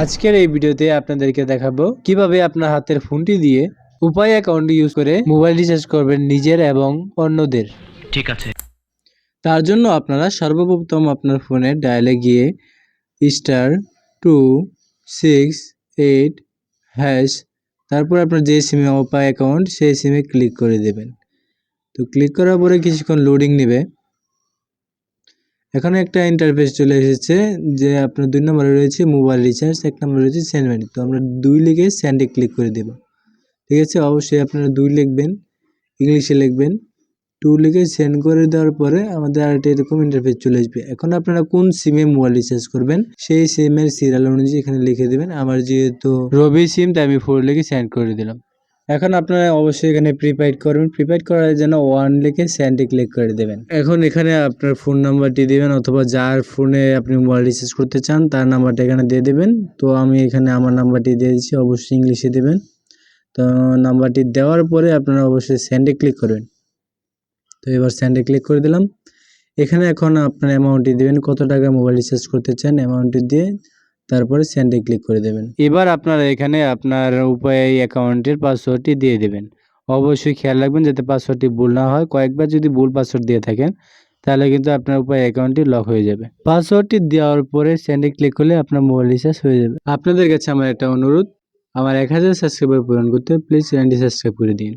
আজকের এই ভিডিওতে আপনাদেরকে দেখাবো কীভাবে আপনার হাতের ফোনটি দিয়ে উপায় অ্যাকাউন্ট ইউজ করে মোবাইল রিচার্জ করবেন নিজের এবং অন্যদের। ঠিক আছে। তার জন্য আপনারা সর্বপ্রথম আপনার ফোনে ডায়ালে গিয়ে star two six eight hash তারপর আপনার যে সিমে উপায় অ্যাকাউন্ট সেই সিমে ক্লিক করে দেবেন। তো ক্লিক করার পরে কিছুক্ষণ লোডিং নেবে। এখানে একটা ইন্টারফেস চলে এসেছে যে আপনার দুই নম্বরে রয়েছে মোবাইল রিচার্জ এক নম্বরে রয়েছে সেন্ড তো আমরা দুই লিখে সেন্ডে ক্লিক করে দেব। ঠিক আছে? অবশ্যই আপনারা দুই লিখবেন, ইংলিশে লিখবেন। টু লিখে সেন্ড করে দেওয়ার পরে আমাদের আরেকটা এরকম ইন্টারফেস চলে আসবে। এখন আপনারা কোন সিমে মোবাইল রিচার্জ করবেন? সেই সিমের সিরিয়াল অনুযায়ী এখানে লিখে দেবেন। আমার যেহেতু রবি সিম তাই আমি ফোর লিখে সেন্ড করে দিলাম। এখন আপনারা অবশ্যই এখানে প্রিপেড করবেন। প্রিপেড করার জন্য ওয়ান লিখে সেন্ডে ক্লিক করে দেবেন। এখন এখানে আপনার ফোন নাম্বারটি দেবেন অথবা যার ফোনে আপনি মোবাইল রিচার্জ করতে চান, তার নাম্বারটা এখানে দিয়ে দেবেন। তো আমি এখানে আমার নাম্বারটি দিয়ে দিচ্ছি, অবশ্যই ইংলিশে দেবেন। তো নাম্বারটি দেওয়ার পরে আপনারা অবশ্যই সেন্ডে ক্লিক করবেন। তো এবার সেন্ডে ক্লিক করে দিলাম। এখানে এখন আপনার অ্যামাউন্টটি দেবেন, কত টাকা মোবাইল রিচার্জ করতে চান অ্যামাউন্টটি দিয়ে। তারপরে সেন্ডে ক্লিক করে দেবেন। এবার আপনারা এখানে আপনার উপায় অ্যাকাউন্টের পাসওয়ার্ডটি দিয়ে দেবেন। অবশ্যই খেয়াল রাখবেন যাতে পাসওয়ার্ডটি ভুল না হয়। কয়েকবার যদি ভুল পাসওয়ার্ড দিয়ে থাকেন, তাহলে কিন্তু আপনার উপায় অ্যাকাউন্টটি লক হয়ে যাবে। পাসওয়ার্ডটি দেওয়ার পরে সেন্ডে ক্লিক করলে আপনার মোবাইল রিচার্জ হয়ে যাবে। আপনাদের কাছে আমার একটা অনুরোধ, আমার এক হাজার সাবস্ক্রাইবার পূরণ করতে প্লিজ চ্যানেলটি সাবস্ক্রাইব করে দিন।